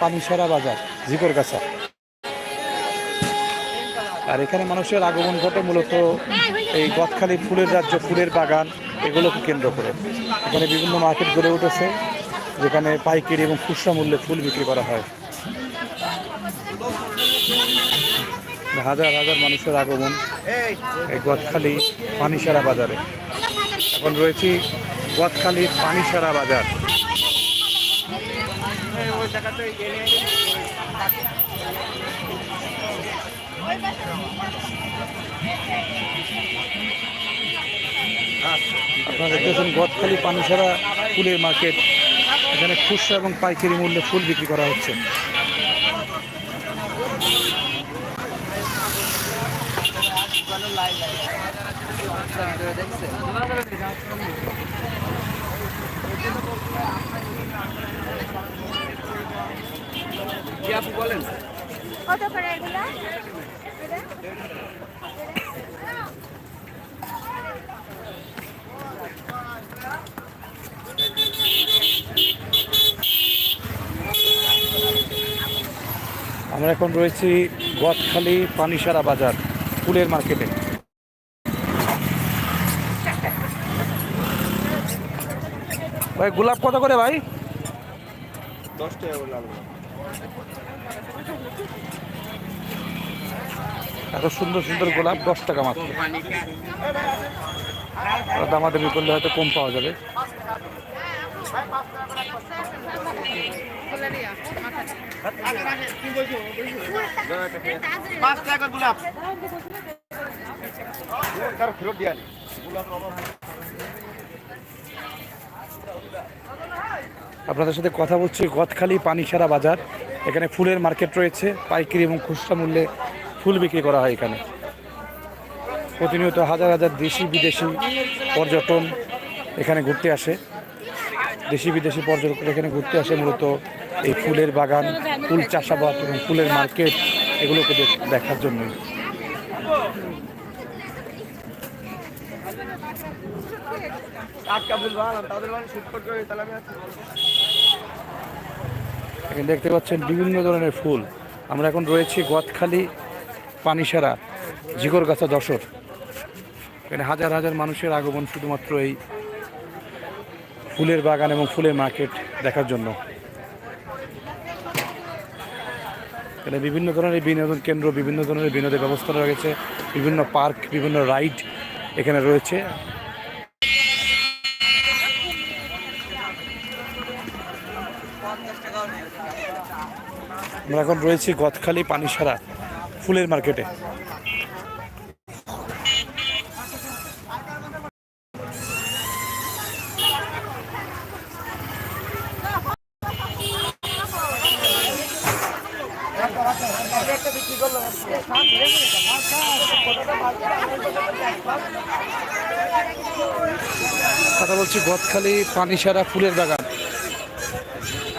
পানিসারা বাজার ঝিকরগাছা আর এখানে মানুষের আগমন ঘটে মূলত এই গদখালি ফুলের রাজ্য, ফুলের বাগান, এগুলোকে কেন্দ্র করে। এখানে বিভিন্ন মার্কেট গড়ে উঠেছে, যেখানে পাইকারি এবং খুচরা মূল্যে ফুল বিক্রি করা হয়। হাজার হাজার মানুষের আগমন এই গদখালি পানিসারা বাজারে। এখন রয়েছি গদখালি পানিসারা বাজার। আপনারা দেখতেছেন গদখালি পানিসারা ফুলের মার্কেট এখানে খুচরা এবং পাইকারি মূল্যে ফুল বিক্রি করা হচ্ছে। কত করে এগুলো? আমরা এখন রয়েছি গদখালি পানিসারা বাজার ফুলের মার্কেটে। ভাই গোলাপ কত করে ভাই? দশ টাকা এত সুন্দর সুন্দর গোলাপ দশ টাকা মাত্র। আর দামাদামি করলে হয়তো কম পাওয়া যাবে। পাঁচ টাকা গোলাপ। ফেরত দিয়ে আনি আপনাদের সাথে কথা বলছি গদখালি পানিসারা বাজার। এখানে ফুলের মার্কেট রয়েছে, পাইকারি এবং খুচরা মূল্যে ফুল বিক্রি করা হয় এখানে। প্রতিনিয়ত হাজার হাজার দেশি বিদেশি পর্যটন এখানে ঘুরতে আসে। দেশি বিদেশি পর্যটক এখানে ঘুরতে আসে, মূলত এই ফুলের বাগান, ফুল চাষাবাদ এবং ফুলের মার্কেট এগুলোকে দেখার জন্যই। এখানে দেখতে পাচ্ছেন বিভিন্ন ধরনের ফুল। আমরা এখন রয়েছি গদখালি পানিসারা জিগরগাছা যশোর। এখানে হাজার হাজার মানুষের আগমন শুধুমাত্র এই ফুলের বাগান এবং ফুলের মার্কেট দেখার জন্য। এখানে বিভিন্ন ধরনের বিনোদন কেন্দ্র, বিভিন্ন ধরনের বিনোদন ব্যবস্থা রয়েছে, বিভিন্ন পার্ক, বিভিন্ন রাইড এখানে রয়েছে। আমরা এখন রয়েছি গতখালি পানিসারা ফুলের মার্কেটে। কথা বলছি গদখালি পানিসারা ফুলের বাগান।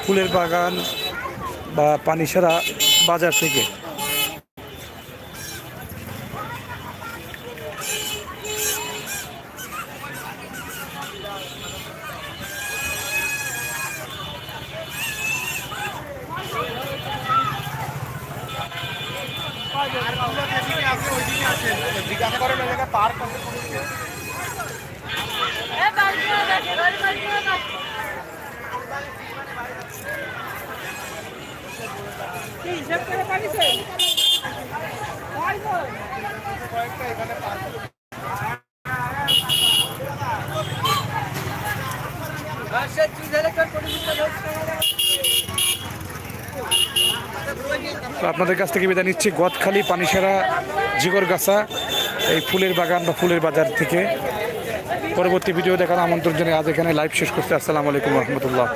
ফুলের বাগান বা পানিসারা বাজার থেকে। হিসাব করে পারিছে কয়েকটা এখানে পার্ক তো আপনাদের কাছ থেকে বিদায় নিচ্ছি। গদখালি পানিসারা জিগরগাছা। এই ফুলের বাগান বা ফুলের বাজার থেকে পরবর্তী ভিডিও দেখার আমন্ত্রণ জানিয়ে আজ এখানে লাইভ শেষ করতে আসসালামু আলাইকুম রহমতুল্লাহ।